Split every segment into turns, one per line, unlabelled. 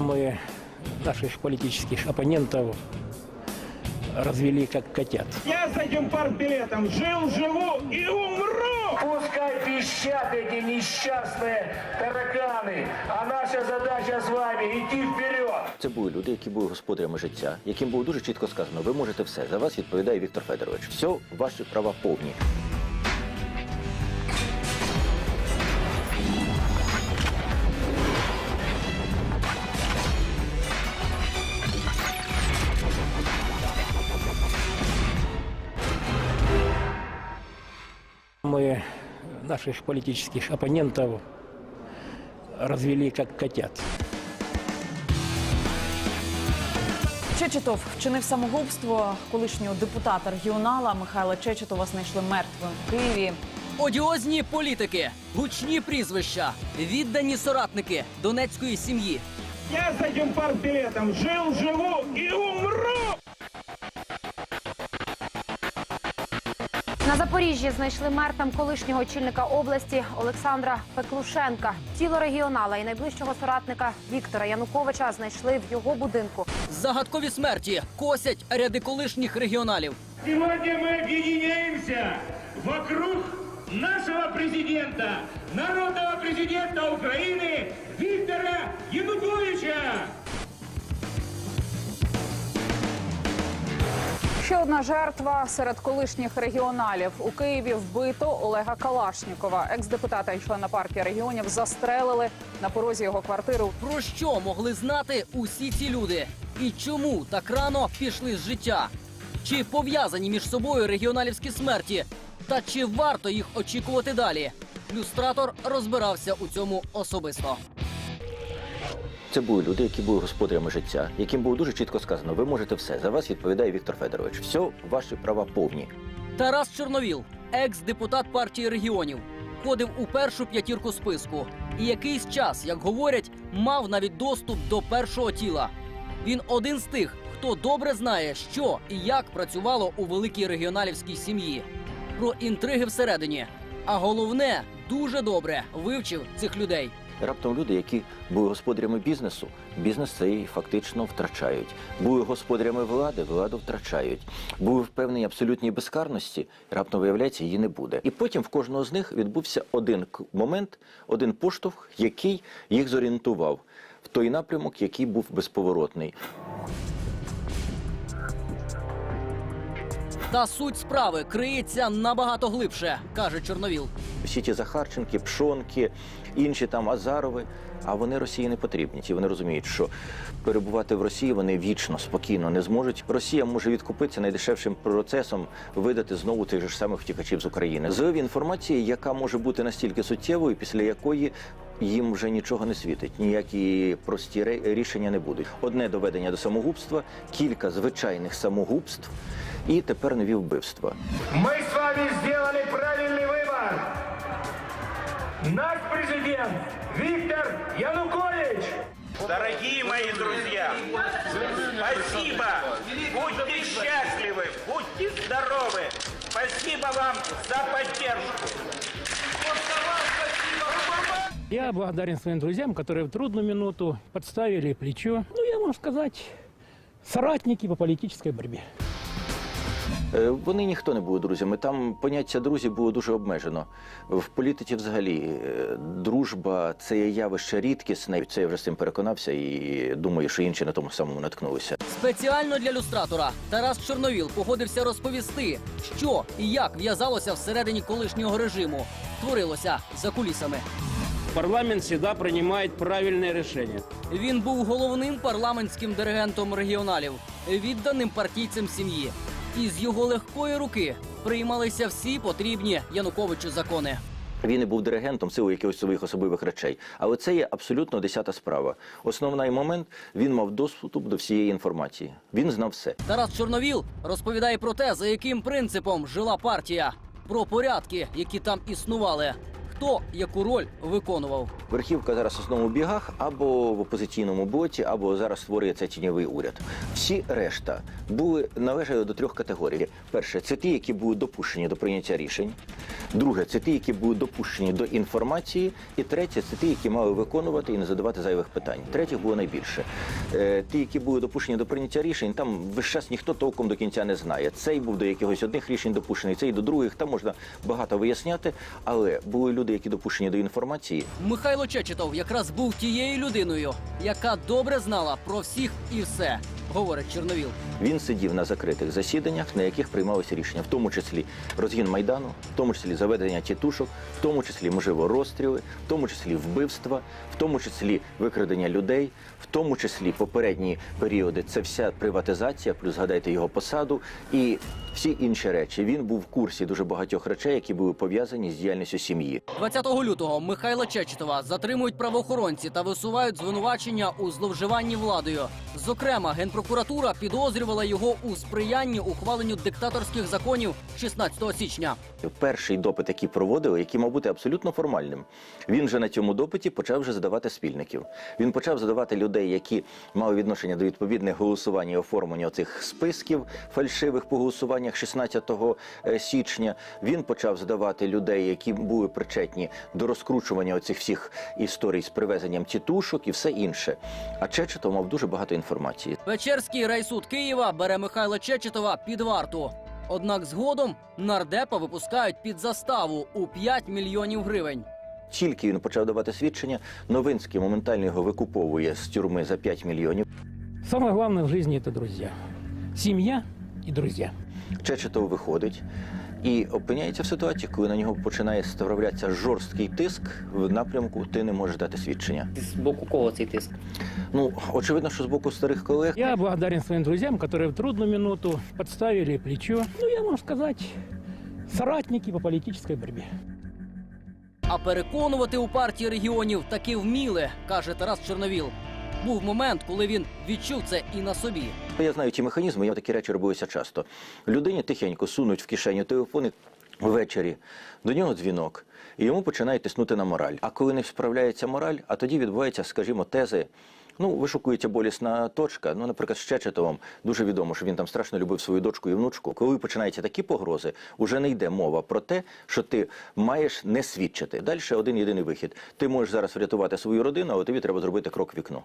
Мы наших политических оппонентов развели как котят.
Я с этим партбилетом жил, живу и умру!
Пускай пищат эти несчастные тараканы, а наша задача с вами идти вперед.
Це були люди, які були господарями життя, яким було дуже чітко сказано: ви можете все. За вас відповідає Віктор Федорович. Все, ваші права повні.
Наших политических оппонентов развели как котят.
Чечетов вчинив самогубство колишнього депутата регіонала Михайла Чечетова знайшли мертвим в Києві.
Одіозні політики, гучні прізвища, віддані соратники донецької сім'ї.
Я с этим партбилетом жил, живу и умру!
Запоріжжі знайшли мертвим колишнього очільника області Олександра Пеклушенка. Тіло регіонала і найближчого соратника Віктора Януковича знайшли в його будинку.
Загадкові смерті косять ряди колишніх регіоналів.
Сегодня мы объединяемся вокруг нашего президента, народного президента Украины
Ще одна жертва серед колишніх регіоналів у Києві вбито Олега Калашнікова. Екс-депутата і члена партії регіонів застрелили на порозі його квартири.
Про що могли знати усі ці люди? І чому так рано пішли з життя? Чи пов'язані між собою регіоналівські смерті? Та чи варто їх очікувати далі? Люстратор розбирався у цьому особисто.
Це були люди, які були господарями життя, яким було дуже чітко сказано: ви можете все. За вас відповідає Віктор Федорович. Все, ваші права повні.
Тарас Чорновіл, екс-депутат партії регіонів, входив у першу п'ятірку списку і якийсь час, як говорять, мав навіть доступ до першого тіла. Він один з тих, хто добре знає, що і як працювало у великій регіоналівській сім'ї. Про інтриги всередині. А головне, дуже добре вивчив цих людей.
Раптом люди, які були господарями бізнесу, бізнес цей фактично втрачають. Були господарями влади, владу втрачають. Були впевнені абсолютній безкарності, раптом виявляється, її не буде. І потім в кожного з них відбувся один момент, один поштовх, який їх зорієнтував в той напрямок, який був безповоротний.
Та суть справи криється набагато глибше, каже Чорновіл.
Всі ті Захарченки, Пшонки, інші там Азарови. А вони Росії не потрібні. Ті вони розуміють, що перебувати в Росії вони вічно, спокійно не зможуть. Росія може відкупитися найдешевшим процесом, видати знову тих же ж самих втікачів з України. Злив інформації, яка може бути настільки суттєвою, після якої їм вже нічого не світить. Ніякі прості ре- рішення не будуть. Одне доведення до самогубства, кілька звичайних самогубств, і тепер нові вбивства.
Мы с вами сделали правильный выбор. Наш президент Виктор Янукович.
Дорогие мои друзья, спасибо! Будьте счастливы, будьте здоровы! Спасибо вам за поддержку!
Я благодарен своим друзьям, которые в трудную минуту подставили плечо. Ну, я могу сказать, соратники по политической борьбе.
Е, Вони ніхто не були друзями. Там поняття друзі було дуже обмежено. В політиці взагалі е, дружба це є явище рідкісне. Це я вже з цим переконався і думаю, що інші на тому самому наткнулися.
Спеціально для люстратора Тарас Чорновіл погодився розповісти, що і як в'язалося всередині колишнього режиму, творилося за кулісами.
Парламент всегда принимает правильное решение.
Він був головним парламентським диригентом регіоналів, відданим партійцям сім'ї. І з його легкої руки приймалися всі потрібні Януковичу закони.
Він і був диригентом в силу якихось своїх особливих речей. Але це є абсолютно десята справа. Основний момент він мав доступ до всієї інформації. Він знав все.
Тарас Чорновіл розповідає про те, за яким принципом жила партія, про порядки, які там існували, хто яку роль виконував.
Верхівка зараз в основному в бігах або в опозиційному боці, або зараз створюється тіньовий уряд. Всі решта були належали до трьох категорій. Перше, це ті, які були допущені до прийняття рішень. Друге, це ті, які були допущені до інформації. І третє, це ті, які мали виконувати і не задавати зайвих питань. Третіх було найбільше. Е, ті, які були допущені до прийняття рішень, там весь час ніхто толком до кінця не знає. Цей був до якихось одних рішень допущений, цей до других. Там можна багато виясняти, але були люди, які допущені до інформації,
Михайло Чечетов якраз був тією людиною, яка добре знала про всіх і все, говорить Чорновіл.
Він сидів на закритих засіданнях, на яких приймалися рішення, в тому числі розгін майдану, в тому числі заведення тітушок, в тому числі можливо розстріли, в тому числі вбивства, в тому числі викрадення людей, в тому числі попередні періоди. Це вся приватизація, плюс згадайте його посаду і всі інші речі. Він був в курсі дуже багатьох речей, які були пов'язані з діяльністю сім'ї.
20 лютого Михайла Чечетова затримують правоохоронці та висувають звинувачення у зловживанні владою. Зокрема, генпрокуратура підозрювала його у сприянні ухваленню диктаторських законів 16 січня.
Перший допит, який проводили, який мав бути абсолютно формальним. Він же на цьому допиті почав вже задавати спільників. Він почав задавати людей, які мали відношення до відповідних голосувань і оформлення цих списків фальшивих по голосуваннях 16 е, січня. Він почав задавати людей, які були причетні до розкручування оцих всіх історій з привезенням тітушок і все інше. А Чечетов мав дуже багато інформації.
Печерський райсуд Києва бере Михайла Чечетова під варту. Однак згодом нардепа випускають під заставу у 5 мільйонів гривень.
Тільки він почав давати свідчення, Новинський моментально його викуповує з тюрми за 5 мільйонів.
Самое главное в жизни – это друзья. Семья и друзья.
Чечетов виходить і опиняється в ситуації, коли на нього починає ставлятися жорсткий тиск в напрямку ти не можеш дати свідчення.
З боку кого цей тиск?
Ну очевидно, що з боку старих колег
Я благодарен своим друзьям, которые в трудную минуту подставили плечо. Ну, я могу сказать, соратники по политической борьбе.
А переконувати у партії регіонів таки вміли, каже Тарас Чорновіл. Був момент, коли він відчув це і на собі.
я знаю ті механізми, я такі речі робилися часто. Людині тихенько сунуть в кишеню телефони ввечері, до нього дзвінок, і йому починає тиснути на мораль. А коли не справляється мораль, а тоді відбуваються, скажімо, тези. Ну, вишукується болісна точка. Ну, наприклад, з Чечетовим дуже відомо, що він там страшно любив свою дочку і внучку. Коли починаються такі погрози, уже не йде мова про те, що ти маєш не свідчити. Далі один єдиний вихід. Ти можеш зараз врятувати свою родину, але тобі треба зробити крок в вікно.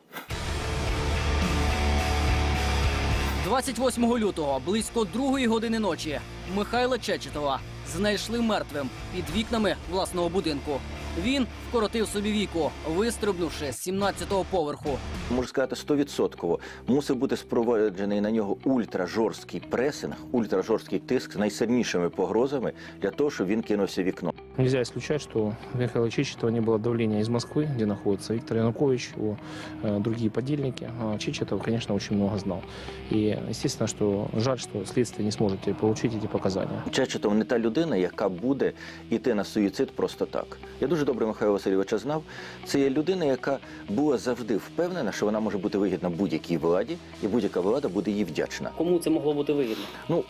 28 лютого, близько другої години ночі, Михайла Чечетова знайшли мертвим під вікнами власного будинку. Він вкоротив собі віку, вистрибнувши з 17-го поверху.
Можу сказати, стовідсотково мусив бути спроваджений на нього ультражорсткий пресинг, ультражорсткий тиск з найсильнішими погрозами для того, щоб він кинувся в вікно.
Нельзя исключать, что у Михаила Чечетова не было давления из Москвы, где находится Виктор Янукович, его э, другие подельники. А Чечетов, конечно, очень много знал. И естественно, что жаль, что следствие не сможет теперь получить эти показания.
Чечетов не та людина, яка буде йти на суїцид просто так. Я дуже добре Михайла Васильовича знав. Це є людина, яка була завжди впевнена, що вона може бути вигідна будь-якій владі, і будь-яка влада буде їй вдячна.
Кому це могло бути вигідно?
Ну,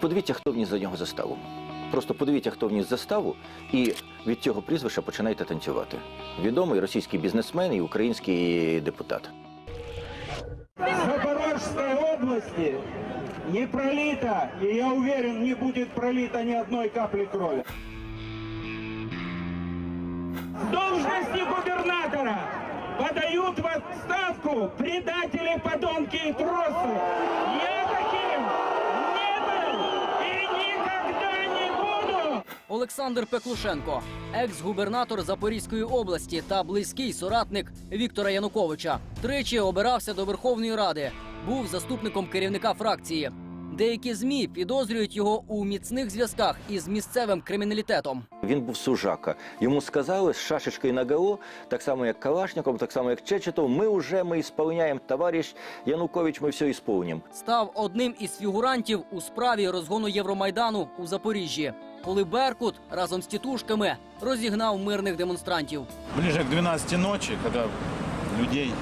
подивіться, хто вніс за нього заставу. Просто подивіться, хто вніс заставу, і від цього прізвища починайте танцювати. Відомий російський бізнесмен і український депутат.
В Запорожской области не пролито, и я уверен, не будет пролито ни одной капли крови. Губернатора подают в отставку предатели, подонки и тросы. Я таким не был и никогда не буду!
Олександр Пеклушенко, екс-губернатор Запорізької області та близький соратник Віктора Януковича, тричі обирався до Верховної Ради, був заступником керівника фракції. Деякі змі підозрюють його у міцних зв'язках із місцевим криміналітетом.
Він був сужака. Йому сказали з шашечкою на ГО, так само як Калашников, так само як Чечетов, ми вже ми ісполняємо, товариш Янукович, ми все ісполнім.
Став одним із фігурантів у справі розгону Євромайдану у Запоріжжі, коли Беркут разом з тітушками розігнав мирних демонстрантів.
Ближе к 12 ночи, когда людей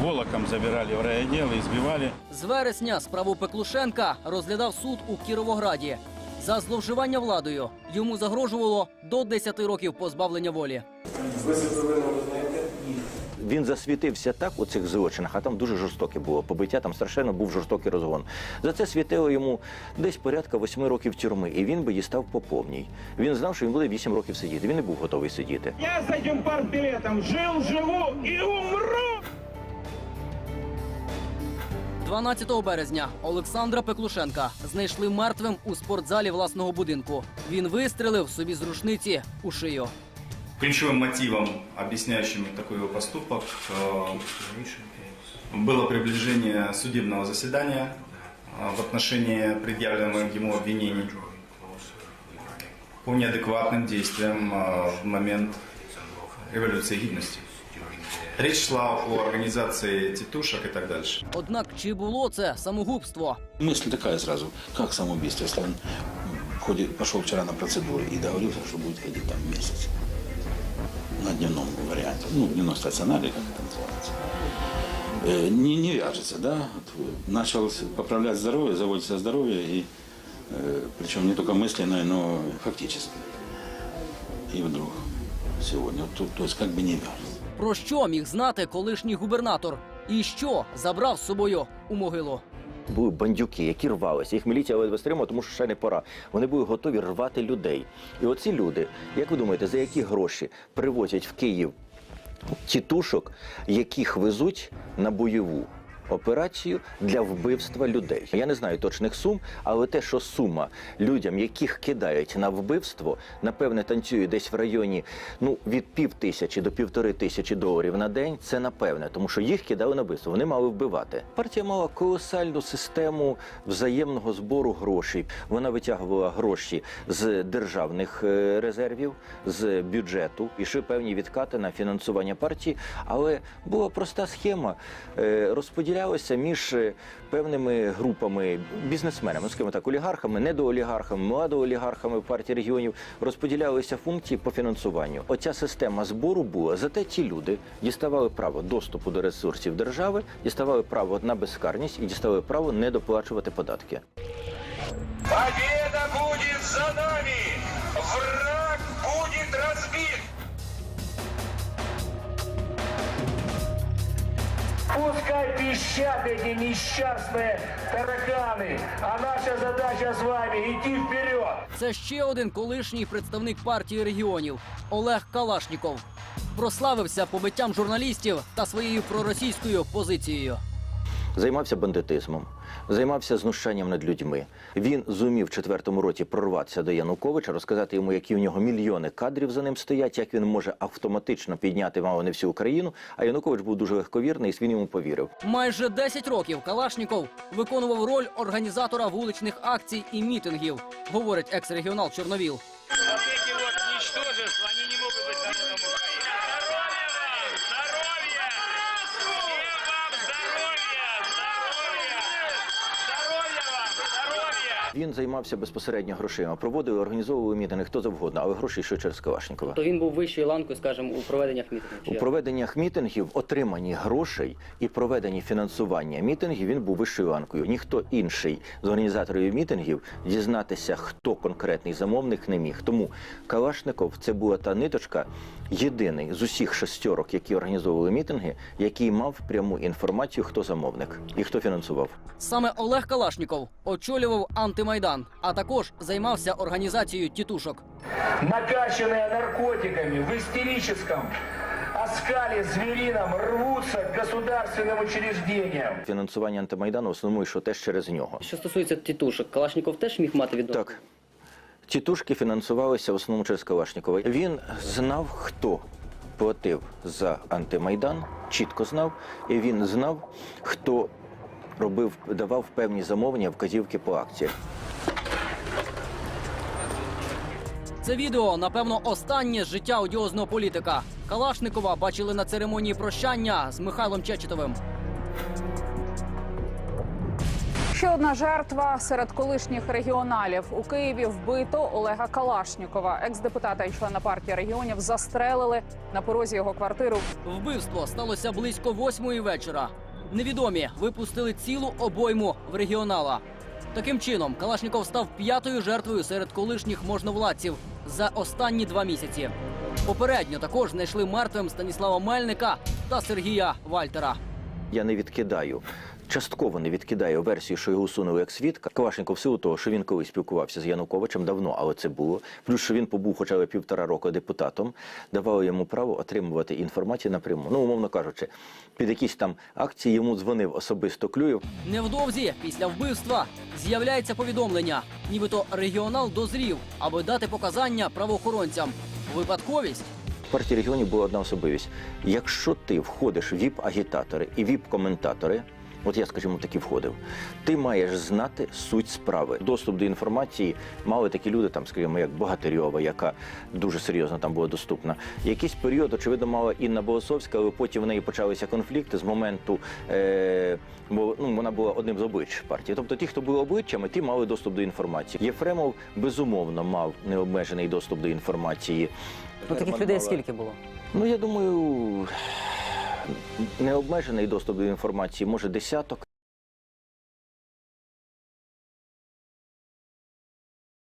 волоком забирали в райотдел и избивали,
З вересня справу Пеклушенка розглядав суд у Кіровограді. За зловживання владою йому загрожувало до 10 років позбавлення волі.
Він засвітився так у цих злочинах, а там дуже жорстоке було побиття, там страшенно був жорстокий розгон. За це світило йому десь порядка восьми років тюрми, і він би дістав по повній. Він знав, що він буде вісім років сидіти. Він не був готовий сидіти.
Я с этим партбилетом жил, живу и умру!
12 березня Олександра Пеклушенка знайшли мертвим у спортзалі власного будинку. Він вистрелив собі з рушниці у шию.
Ключевым мотивом, объясняющим такой его поступок, э, было приближение судебного заседания э, в отношении предъявленных ему обвинений по неадекватным действиям э, в момент революции гидности. Речь шла о организации тетушек и так дальше.
Однак чи було це самогубство?
Мысль такая сразу, как самоубийство, если он ходит, пошел вчера на процедуру и договорился, что будет ходить там месяц. На дневном варианте. Ну, дневном стационаре, как это называется. Э, не, не вяжется, да? Вот, начал с- поправлять здоровье, заботиться о здоровье, и, э, причем не только мысленно, но фактически. И вдруг сегодня, вот, то, то есть как бы не вяжется.
Про що міг знати колишній губернатор? І що забрав з собою у могилу?
Були бандюки, які рвалися. Їх міліція ледве стримала, тому що ще не пора. Вони були готові рвати людей. І оці люди, як ви думаєте, за які гроші привозять в Київ тітушок, яких везуть на бойову операцію для вбивства людей? Я не знаю точних сум, але те, що сума людям, яких кидають на вбивство, напевне, танцює десь в районі ну від пів тисячі до півтори тисячі доларів на день. Це напевне, тому що їх кидали на вбивство. Вони мали вбивати. Партія мала колосальну систему взаємного збору грошей. Вона витягувала гроші з державних е, резервів, з бюджету, ішли певні відкати на фінансування партії. Але була проста схема. Е, Розподілялося між е, певними групами бізнесменами, ну, скажімо так, олігархами, недоолігархами, младоолігархами партії регіонів розподілялися функції по фінансуванню. Оця система збору була. Зате ті люди діставали право доступу до ресурсів держави, діставали право на безкарність і діставали право не доплачувати податки.
Победа будет за нами! Пускай пищат эти несчастные тараканы, а наша задача с вами идти вперед!
Це ще один колишній представник партії регіонів Олег Калашніков. Прославився побиттям журналістів та своєю проросійською позицією.
Займався бандитизмом, займався знущанням над людьми. Він зумів в четвертому році прорватися до Януковича, розказати йому, які в нього мільйони кадрів за ним стоять, як він може автоматично підняти мало не всю Україну. А Янукович був дуже легковірний, і він йому повірив.
Майже 10 років Калашніков виконував роль організатора вуличних акцій і мітингів, говорить екс-регіонал Чорновіл.
Вот эти вот ничтожества, они не могут быть народом Украины.
Він займався безпосередньо грошима, проводив організовував мітинги хто завгодно, але гроші йшли через Калашникова.
То він був вищою ланкою, скажімо, у проведеннях мітингів. чи
У проведеннях мітингів, отриманні грошей і проведенні фінансування мітингів він був вищою ланкою. Ніхто інший з організаторів мітингів дізнатися, хто конкретний замовник, не міг. Тому Калашников це була та ниточка, єдиний з усіх шестерок, які організовували мітинги, який мав пряму інформацію, хто замовник і хто фінансував.
Саме Олег Калашніков очолював антимайдан, а також займався організацією тітушок.
Накачанные наркотиками в истерическом оскале зверином рвутся к государственным учреждениям.
Фінансування антимайдану в основному йшло теж через нього.
Що стосується тітушок, Калашніков теж міг мати відношення?
Так. Тітушки фінансувалися в основному через Калашникова. Він знав, хто платив за антимайдан, чітко знав, і він знав, хто робив, давав певні замовлення, вказівки по акціях.
Це відео, напевно, останнє з життя одіозного політика. Калашникова бачили на церемонії прощання з Михайлом Чечетовим.
Ще одна жертва серед колишніх регіоналів у Києві вбито Олега Калашнікова. Екс-депутата і члена партії регіонів застрелили на порозі його квартири.
Вбивство сталося близько восьмої вечора. Невідомі випустили цілу обойму в регіонала. Таким чином, Калашніков став п'ятою жертвою серед колишніх можновладців за останні два місяці. Попередньо також знайшли мертвим Станіслава Мельника та Сергія Вальтера.
Я не відкидаю. Частково не відкидаю версію, що його усунули як свідка. Калашников в силу того, що він колись спілкувався з Януковичем давно, але це було. Плюс, що він побув хоча б півтора року депутатом, давало йому право отримувати інформацію напряму. Ну, умовно кажучи, під якісь там акції йому дзвонив особисто Клюєв.
Невдовзі після вбивства з'являється повідомлення, нібито регіонал дозрів, аби дати показання правоохоронцям. Випадковість
В партії регіонів була одна особливість. Якщо ти входиш в віп-агітатори і віп-коментатори, от я, скажімо, таки входив, ти маєш знати суть справи. Доступ до інформації мали такі люди, там, скажімо, як Богатирьова, яка дуже серйозно там була доступна. Якийсь період, очевидно, мала Інна Болосовська, але потім в неї почалися конфлікти з моменту, е, бо ну, вона була одним з облич партії. Тобто ті, хто були обличчями, ті мали доступ до інформації. Єфремов безумовно мав необмежений доступ до інформації.
Ну таких людей
Мала-
скільки було?
Ну, я думаю, необмежений доступ до інформації, може десяток.